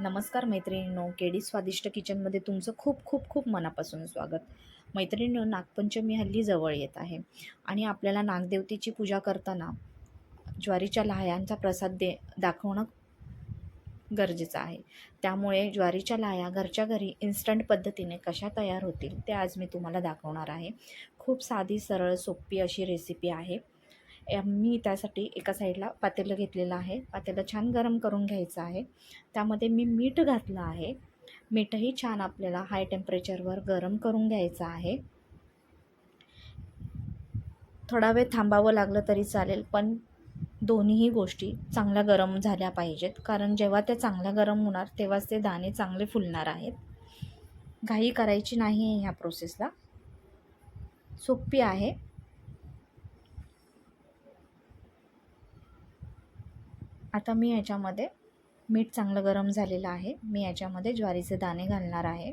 नमस्कार मैत्रिणींनो केडी स्वादिष्ट किचनमध्ये तुमचं खूप खूप खूप मनापासून स्वागत. मैत्रिणींनो नागपंचमी हल्ली जवळ येत आहे आणि आपल्याला नागदेवतेची पूजा करताना ज्वारीच्या लाह्यांचा प्रसाद दे दाखवणं गरजेचं आहे. त्यामुळे ज्वारीच्या लाह्या घरच्या घरी इन्स्टंट पद्धतीने कशा तयार होतील ते आज मी तुम्हाला दाखवणार आहे. खूप साधी सरळ सोपी अशी रेसिपी आहे. मी त्यासाठी एका साईडला पातेलं घेतलेलं आहे. पातेलं छान गरम करून घ्यायचं आहे. त्यामध्ये मी मीठ घातलं आहे. मीठही छान आपल्याला हाय टेम्परेचरवर गरम करून घ्यायचं आहे. थोडा वेळ थांबावं लागलं तरी चालेल पण दोन्हीही गोष्टी चांगल्या गरम झाल्या पाहिजेत. कारण जेव्हा त्या चांगल्या गरम होणार तेव्हाच ते दाणे चांगले फुलणार आहेत. घाई करायची नाही आहे ह्या प्रोसेसला सोपी आहे. आता मी याच्यामध्ये मीठ चांगलं गरम झालेलं आहे. मी याच्यामध्ये ज्वारीचे दाणे घालणार आहे.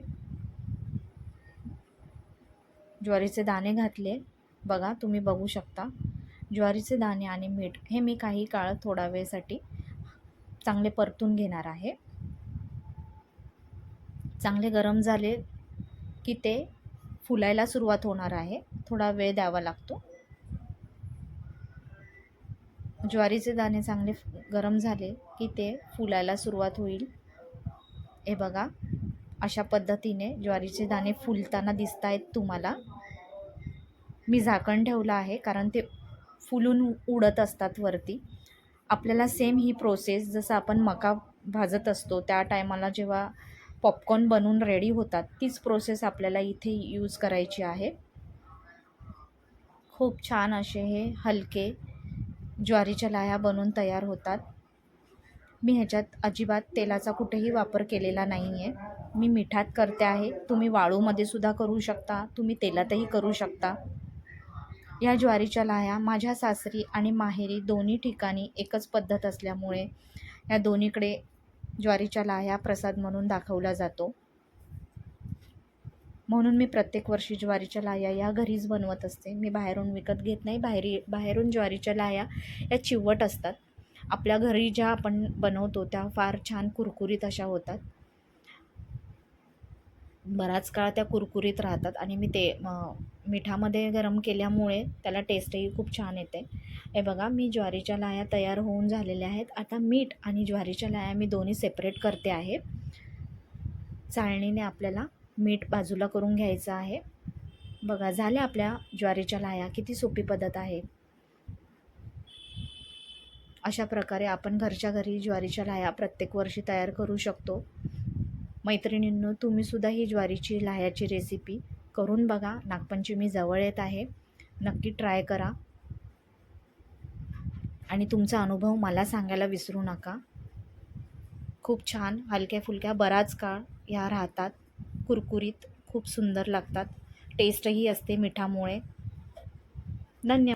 ज्वारीचे दाणे घातले. बघा तुम्ही बघू शकता. ज्वारीचे दाणे आणि मीठ हे मी काही काळ थोडा वेळसाठी चांगले परतून घेणार आहे. चांगले गरम झाले की ते फुलायला सुरुवात होणार आहे. थोडा वेळ द्यावा लागतो. ज्वारीचे दाणे चांगले गरम झाले की ते फुलायला सुरुवात होईल. हे बघा अशा पद्धतीने ज्वारीचे दाणे फुलताना दिसत आहेत तुम्हाला. मी झाकण ठेवलं आहे कारण ते फुलून उडत असतात वरती. आपल्याला सेम ही प्रोसेस जसं आपण मका भाजत असतो त्या टायमाला जेव्हा पॉपकॉर्न बनवून रेडी होतात तीच प्रोसेस आपल्याला इथे यूज करायची आहे. खूप छान असे हे हलके ज्वारीच्या लाह्या बनवून तयार होतात. मी ह्याच्यात अजिबात तेलाचा कुठेही वापर केलेला नाही आहे मी मिठात करते आहे. तुम्ही वाळूमध्ये सुद्धा करू शकता. तुम्ही तेलातही करू शकता. या ज्वारीच्या लाह्या माझ्या सासरी आणि माहेरी दोन्ही ठिकाणी एकच पद्धत असल्यामुळे या दोन्हीकडे ज्वारीच्या लाह्या प्रसाद म्हणून दाखवला जातो. म्हणून मी प्रत्येक वर्षी ज्वारीच्या लाह्या या घरीच बनवत असते. मी बाहेरून विकत घेत नाही. बाहेरी बाहेरून ज्वारीच्या लाह्या या चिवट असतात. आपल्या घरी ज्या आपण बनवतो त्या फार छान कुरकुरीत अशा होतात. बराच काळ त्या कुरकुरीत राहतात आणि मी ते मिठामध्ये गरम केल्यामुळे त्याला टेस्टही खूप छान येते. हे बघा मी ज्वारीच्या लाह्या तयार होऊन झालेल्या आहेत. आता मीठ आणि ज्वारीच्या लाह्या मी दोन्ही सेपरेट करते आहे. चाळणीने आपल्याला मीठ बाजूला करून घ्यायचं आहे. बघा झाल्या आपल्या ज्वारीच्या लाह्या किती सोपी पद्धत आहे. अशा प्रकारे आपण घरच्या घरी ज्वारीच्या लाह्या प्रत्येक वर्षी तयार करू शकतो. मैत्रिणींनो तुम्हीसुद्धा ही ज्वारीची लाह्याची रेसिपी करून बघा. नागपंचमी जवळ येत आहे. नक्की ट्राय करा. आणि तुमचा अनुभव मला सांगायला विसरू नका. खूप छान हलक्या फुलक्या बराच काळ ह्या राहतात. कुरकुरीत खूप सुंदर लागतात. टेस्टही असते मिठामुळे. धन्य